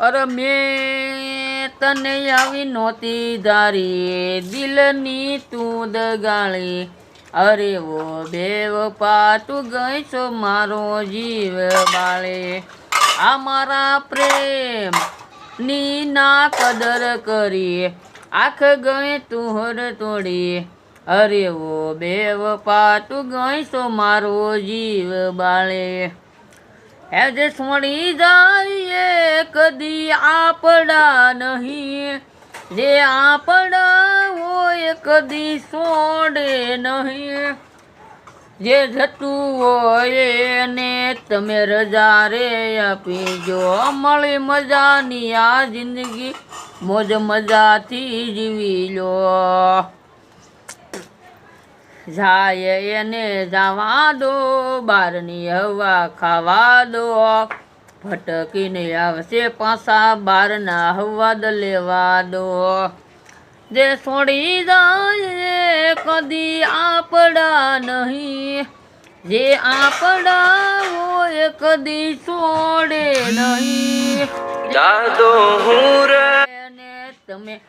અરે મેં તને આવી નહોતી ધારી, દિલની તું દગાળી અરે વો બેવ તું ગઈ છો મારો જીવ બાળે. આ મારા પ્રેમની ના કદર કરી. આખ ગઈ તું તોડી. અરે વો બેવ તું ગઈ છો મારો જીવ બાળે. એજ છોડી જાય કદી આપડા નહીં. જે આપડા હોય કદી છોડે નહીં. જે જતું હોય એને તમે રજા રે આપી જો. મળી મજાની આ જિંદગી મોજ મજાથી જીવી લો. જાય એને જવા દો, બારની હવા ખાવા દો. ભટકીને આવશે પાસા બારના હવાદ લેવા દો. જે છોડી જાય કદી આપડા નહીં. જે આપડા હોય કદી છોડે નહીં. જાદો હું તમે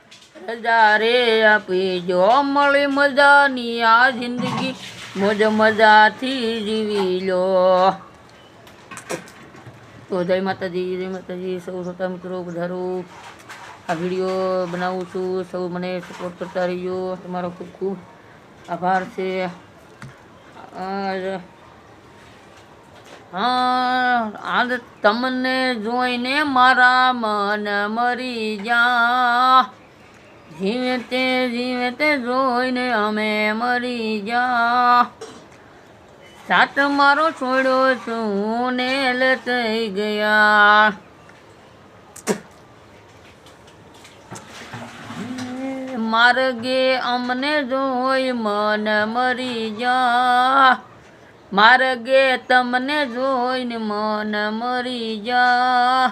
હજારે આપી જો. મળી મજાની આ જિંદગી મોજ મજાથી જીવી લો. તો જય માતાજી જય માતાજી, સૌ શ્રોતા મિત્રો પધારો આ વીડિયો બનાવું છું, સૌ મને સપોર્ટ કરતા રહીજો. તમારો ખૂબ ખૂબ આભાર છે. હા તમને જોઈને મારા મન મરી જા. જીવે તે જીવે તે જોઈને અમે મરી જા. સાત મારો છોડો છું નેલ થઈ ગયા. માર્ગે અમને જોઈ મન મરી જા. માર્ગે તમને જોઈને મન મરી જા.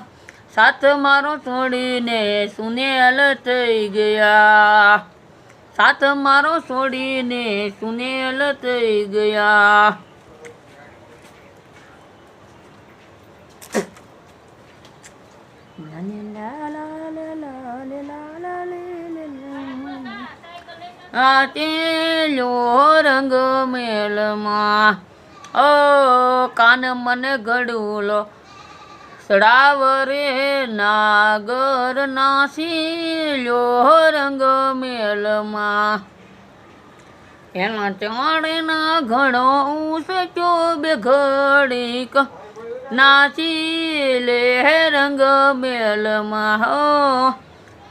સાથ મારો છોડીને સુનેલ થઈ ગયા. સાથ મારો છોડીને સુનેલ થઈ ગયા. આ તેલો રંગ મેલમાં ઓ કાન મને ગડુલો સડાવ રે નાગર નાસીલો રંગ મેલમાં એના ચાણના ઘણો ઊંચો બે ઘડીક નાચી લે રંગ મેલમાં હો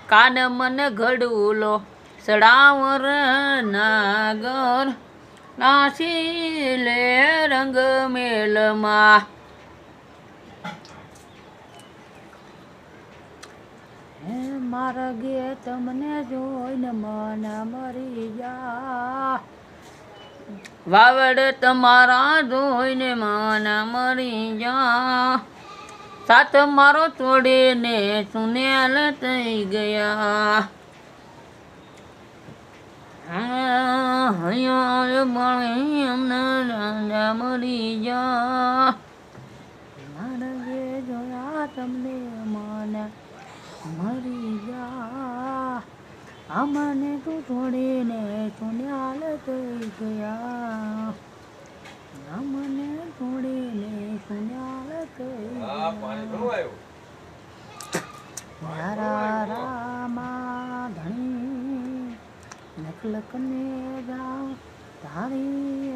કાન મને ઘડુલો સડાવર નાગર. નાસી લે રંગ મેલમાં મારા ગે તમને જોઈને મન મરી જા. વાવડ તમારા જોઈને મન મરી જા. સાથ મારો છોડીને સુનેલ થઈ ગયા. હૈયા મળી અમને મરી જા. મારા જોયા તમને મન મરી જા. અમને તું છોડીને સુન્યાલ થઈ ગયા. અમને છોડીને સુન્યાલ થઈ મારા રામા ધણી લખ લખ ને ગાવ તારી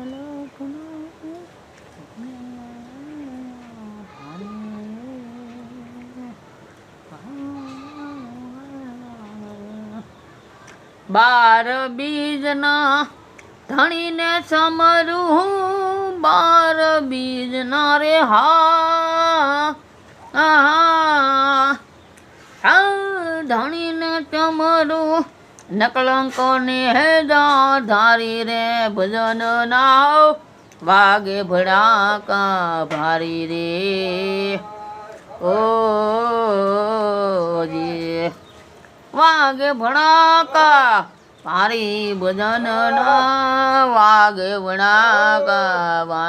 બાર બીજના ધણીને સમરું, બાર બીજના રે હા. ધણીને ચમરું નકલંક ને હેજા ધારી રે ભજન નાવ વાગે ભડાકા ભારી રે. ઓ વાગે ભણાકા ભારી ભજન ના વાગે ભણાકા